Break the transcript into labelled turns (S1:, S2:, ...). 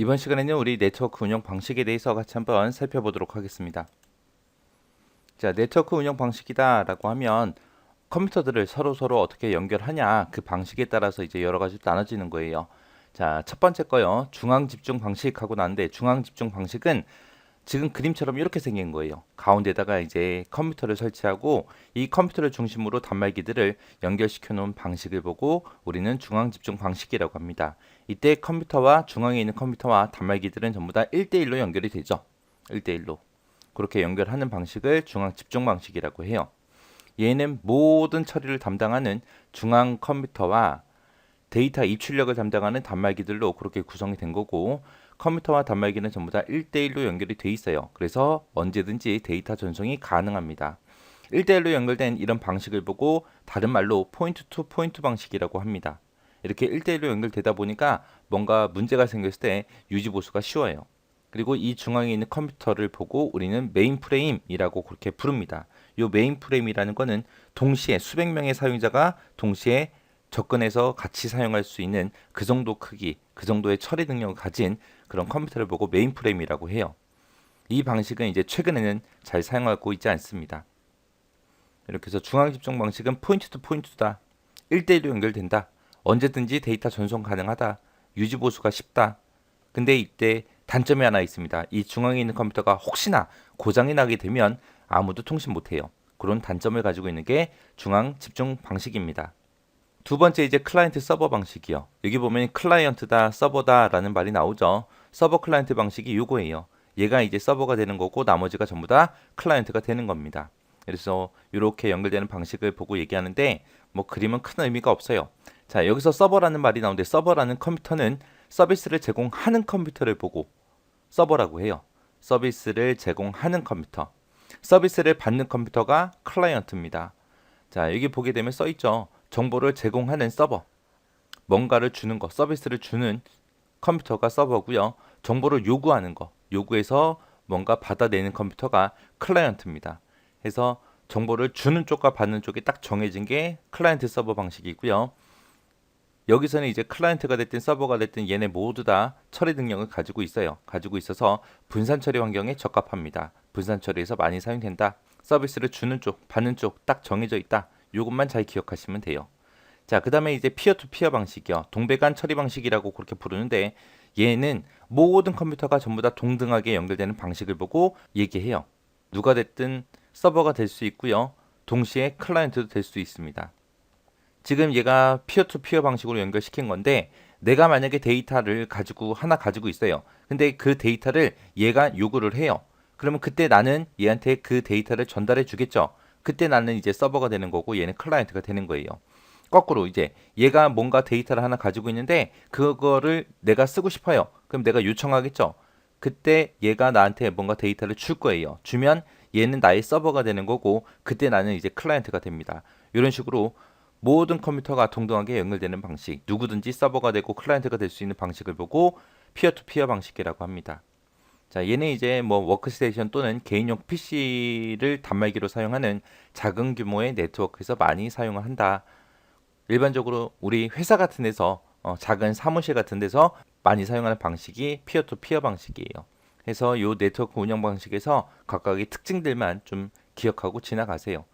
S1: 이번 시간에는 우리 네트워크 운영 방식에 대해서 같이 한번 살펴보도록 하겠습니다. 자, 네트워크 운영 방식이다라고 하면 컴퓨터들을 서로 서로 어떻게 연결하냐 그 방식에 따라서 이제 여러 가지 나눠지는 거예요. 자, 첫 번째 거요. 중앙 집중 방식 하고 나는데 중앙 집중 방식은 지금 그림처럼 이렇게 생긴 거예요. 가운데다가 이제 컴퓨터를 설치하고 이 컴퓨터를 중심으로 단말기들을 연결시켜 놓은 방식을 보고 우리는 중앙 집중 방식이라고 합니다. 이때 컴퓨터와 중앙에 있는 컴퓨터와 단말기들은 전부 다 1대1로 연결이 되죠. 1대1로. 그렇게 연결하는 방식을 중앙 집중 방식이라고 해요. 얘는 모든 처리를 담당하는 중앙 컴퓨터와 데이터 입출력을 담당하는 단말기들로 그렇게 구성이 된 거고 컴퓨터와 단말기는 전부 다 1대1로 연결이 돼 있어요. 그래서 언제든지 데이터 전송이 가능합니다. 1대1로 연결된 이런 방식을 보고 다른 말로 포인트 투 포인트 방식이라고 합니다. 이렇게 1대1로 연결되다 보니까 뭔가 문제가 생겼을 때 유지 보수가 쉬워요. 그리고 이 중앙에 있는 컴퓨터를 보고 우리는 메인 프레임이라고 그렇게 부릅니다. 이 메인 프레임이라는 거는 동시에 수백 명의 사용자가 동시에 접근해서 같이 사용할 수 있는 그 정도 크기, 그 정도의 처리 능력을 가진 그런 컴퓨터를 보고 메인 프레임이라고 해요. 이 방식은 이제 최근에는 잘 사용하고 있지 않습니다. 이렇게 해서 중앙 집중 방식은 포인트 투 포인트다. 1대1로 연결된다. 언제든지 데이터 전송 가능하다. 유지 보수가 쉽다. 근데 이때 단점이 하나 있습니다. 이 중앙에 있는 컴퓨터가 혹시나 고장이 나게 되면 아무도 통신 못 해요. 그런 단점을 가지고 있는 게 중앙 집중 방식입니다. 두 번째 이제 클라이언트 서버 방식이요. 여기 보면 클라이언트다, 서버다라는 말이 나오죠. 서버 클라이언트 방식이 요거예요. 얘가 이제 서버가 되는 거고 나머지가 전부 다 클라이언트가 되는 겁니다. 그래서 이렇게 연결되는 방식을 보고 얘기하는데 뭐 그림은 큰 의미가 없어요. 자, 여기서 서버라는 말이 나오는데 서버라는 컴퓨터는 서비스를 제공하는 컴퓨터를 보고 서버라고 해요. 서비스를 제공하는 컴퓨터. 서비스를 받는 컴퓨터가 클라이언트입니다. 자, 여기 보게 되면 써 있죠. 정보를 제공하는 서버. 뭔가를 주는 거, 서비스를 주는 컴퓨터가 서버고요. 정보를 요구하는 거, 요구해서 뭔가 받아내는 컴퓨터가 클라이언트입니다. 해서 정보를 주는 쪽과 받는 쪽이 딱 정해진 게 클라이언트 서버 방식이고요. 여기서는 이제 클라이언트가 됐든 서버가 됐든 얘네 모두 다 처리 능력을 가지고 있어요. 가지고 있어서 분산 처리 환경에 적합합니다. 분산 처리에서 많이 사용된다. 서비스를 주는 쪽, 받는 쪽 딱 정해져 있다. 이것만 잘 기억하시면 돼요. 자, 그 다음에 이제 피어 투 피어 방식이요. 동배간 처리 방식이라고 그렇게 부르는데 얘는 모든 컴퓨터가 전부 다 동등하게 연결되는 방식을 보고 얘기해요. 누가 됐든 서버가 될 수 있고요. 동시에 클라이언트도 될 수 있습니다. 지금 얘가 피어 투 피어 방식으로 연결시킨 건데 내가 만약에 데이터를 가지고 하나 가지고 있어요. 근데 그 데이터를 얘가 요구를 해요. 그러면 그때 나는 얘한테 그 데이터를 전달해 주겠죠. 그때 나는 이제 서버가 되는 거고 얘는 클라이언트가 되는 거예요. 거꾸로 이제 얘가 뭔가 데이터를 하나 가지고 있는데 그거를 내가 쓰고 싶어요. 그럼 내가 요청하겠죠. 그때 얘가 나한테 뭔가 데이터를 줄 거예요. 주면 얘는 나의 서버가 되는 거고 그때 나는 이제 클라이언트가 됩니다. 이런 식으로 모든 컴퓨터가 동등하게 연결되는 방식, 누구든지 서버가 되고 클라이언트가 될 수 있는 방식을 보고 피어 투 피어 방식이라고 합니다. 자, 얘는 이제 뭐 워크스테이션 또는 개인용 PC를 단말기로 사용하는 작은 규모의 네트워크에서 많이 사용을 한다. 일반적으로 우리 회사 같은 데서 어, 작은 사무실 같은 데서 많이 사용하는 방식이 피어 투 피어 방식이에요. 그래서 이 네트워크 운영 방식에서 각각의 특징들만 좀 기억하고 지나가세요.